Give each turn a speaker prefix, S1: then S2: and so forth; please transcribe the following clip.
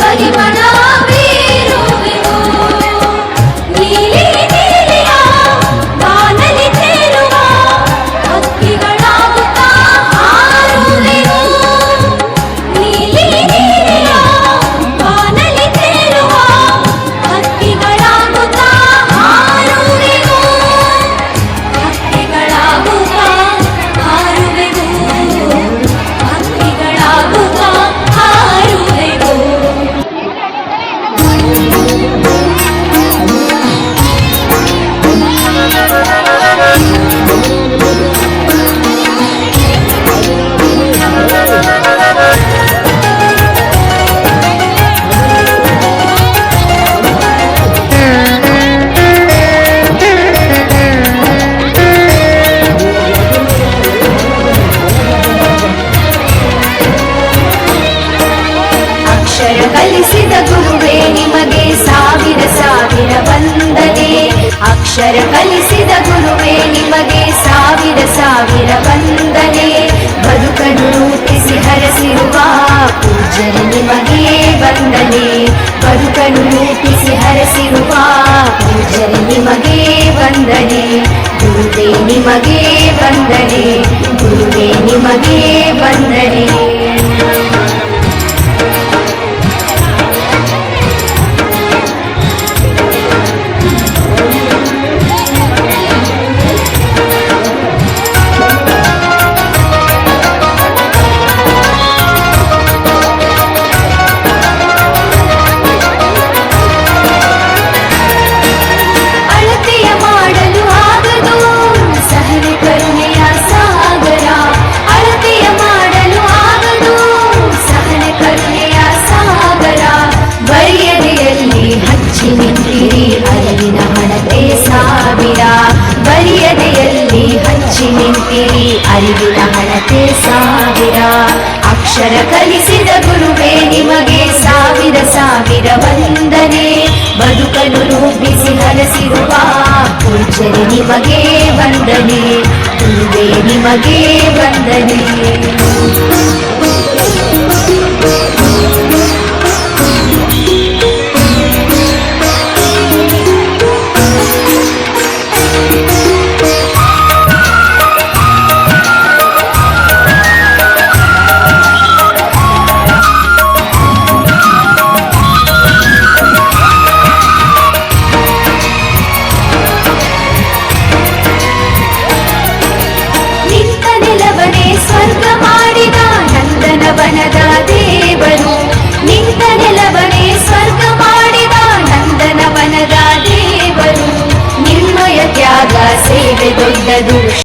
S1: పరిమళ. ಗುರುವೇ, ನಿಮಗೆ ಸಾವಿರ ಸಾವಿರ ವಂದನೆ. ಅಕ್ಷರ ಕಲಿಸಿದ ಗುರುವೇ, ನಿಮಗೆ ಸಾವಿರ ಸಾವಿರ ವಂದನೆ. ಬದುಕನ್ನು ರೂಪಿಸಿ ಹರಸಿರುವ ಪೂಜನೆ ನಿಮಗೆ ವಂದನೆ. ಬದುಕನ್ನು ರೂಪಿಸಿ ಹರಸಿರುವ ಪೂಜನೆ ನಿಮಗೆ ವಂದನೆ. ಗುರುವೇ, ನಿಮಗೆ ವಂದನೆ. ಗುರುವೇ, ನಿಮಗೆ ವಂದನೆ ಅಕ್ಷರ ಕಲಿಸಿದ ಗುರುವೇ, ನಿಮಗೆ ಸಾವಿರ ಸಾವಿರ ವಂದನೆ. ಬದುಕಲು ರೂಪಿಸಿ ಹರಸಿರುವ ಪೂಜರಿ ನಿಮಗೆ ವಂದನೆ. ಗುರುವೇ, ನಿಮಗೆ ವಂದನೆ.